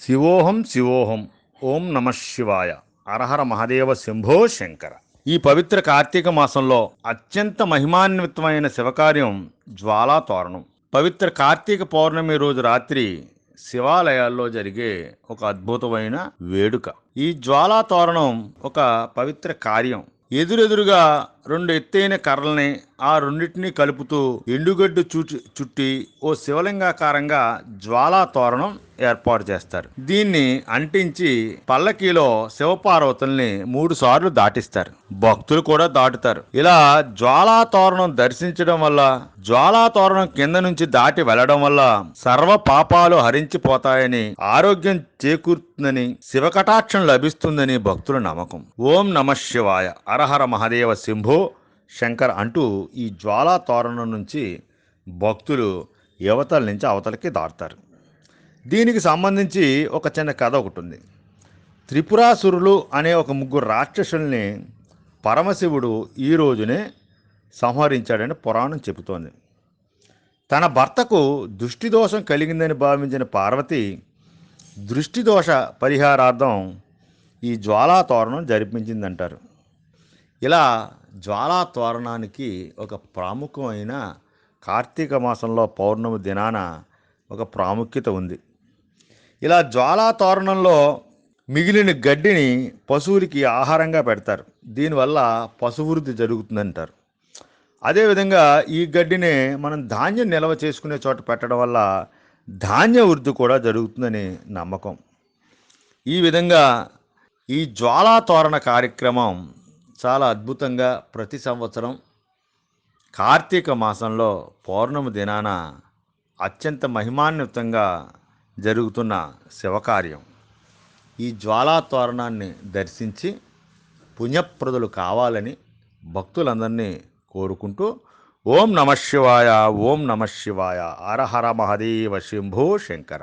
శివోహం శివోహం ఓం నమ శివాయ. అరహర మహాదేవ శంభో శంకర. ఈ పవిత్ర కార్తీక మాసంలో అత్యంత మహిమాన్వితమైన శివకార్యం జ్వాలా తోరణం. పవిత్ర కార్తీక పౌర్ణమి రోజు రాత్రి శివాలయాల్లో జరిగే ఒక అద్భుతమైన వేడుక. ఈ జ్వాలా తోరణం ఒక పవిత్ర కార్యం. ఎదురెదురుగా రెండు ఎత్తైన కర్రల్ని ఆ రెండింటినీ కలుపుతూ ఎండుగడ్డు చుట్టి చుట్టి ఓ శివలింగాకారంగా జ్వాలా తోరణం ఏర్పాటు చేస్తారు. దీన్ని అంటించి పల్లకీలో శివపార్వతుల్ని మూడు సార్లు దాటిస్తారు. భక్తులు కూడా దాటుతారు. ఇలా జ్వాలా తోరణం దర్శించడం వల్ల జ్వాలా తోరణం కింద నుంచి దాటి వెళ్ళడం వల్ల సర్వ పాపాలు హరించిపోతాయని ఆరోగ్యం చేకూరుతుందని శివకటాక్షం లభిస్తుందని భక్తుల నమ్మకం. ఓం నమ శివాయ. అరహర మహాదేవ శంభు శంకర్ అంటూ ఈ జ్వాలా తోరణం నుంచి భక్తులు యువతల నుంచి అవతలకి దాటుతారు దీనికి సంబంధించి ఒక చిన్న కథ ఒకటి ఉంది. త్రిపురాసురులు అనే ఒక ముగ్గురు రాక్షసుల్ని పరమశివుడు ఈ రోజునే సంహరించాడని పురాణం చెబుతోంది. తన భర్తకు దృష్టిదోషం కలిగిందని భావించిన పార్వతి దృష్టిదోష పరిహారార్థం ఈ జ్వాలా తోరణం జరిపించిందంటారు. ఇలా జ్వాలా తోరణానికి ఒక ప్రాముఖ్యమైన కార్తీక మాసంలో పౌర్ణమి దినాన ఒక ప్రాముఖ్యత ఉంది. ఇలా జ్వాలా తోరణంలో మిగిలిన గడ్డిని పశువులకి ఆహారంగా పెడతారు. దీనివల్ల పశువృద్ధి జరుగుతుందంటారు. అదేవిధంగా ఈ గడ్డిని మనం ధాన్యం నిల్వ చేసుకునే చోట పెట్టడం వల్ల ధాన్య వృద్ధి కూడా జరుగుతుందని నమ్మకం. ఈ విధంగా ఈ జ్వాలా తోరణ కార్యక్రమం చాలా అద్భుతంగా ప్రతి సంవత్సరం కార్తీక మాసంలో పౌర్ణమి దినాన అత్యంత మహిమాన్వితంగా జరుగుతున్న శివకార్యం. ఈ జ్వాలా తోరణాన్ని దర్శించి పుణ్యప్రదులు కావాలని భక్తులందరినీ కోరుకుంటూ ఓం నమ శివాయ ఓం నమ శివాయ. హర మహదేవ శంభో శంకర.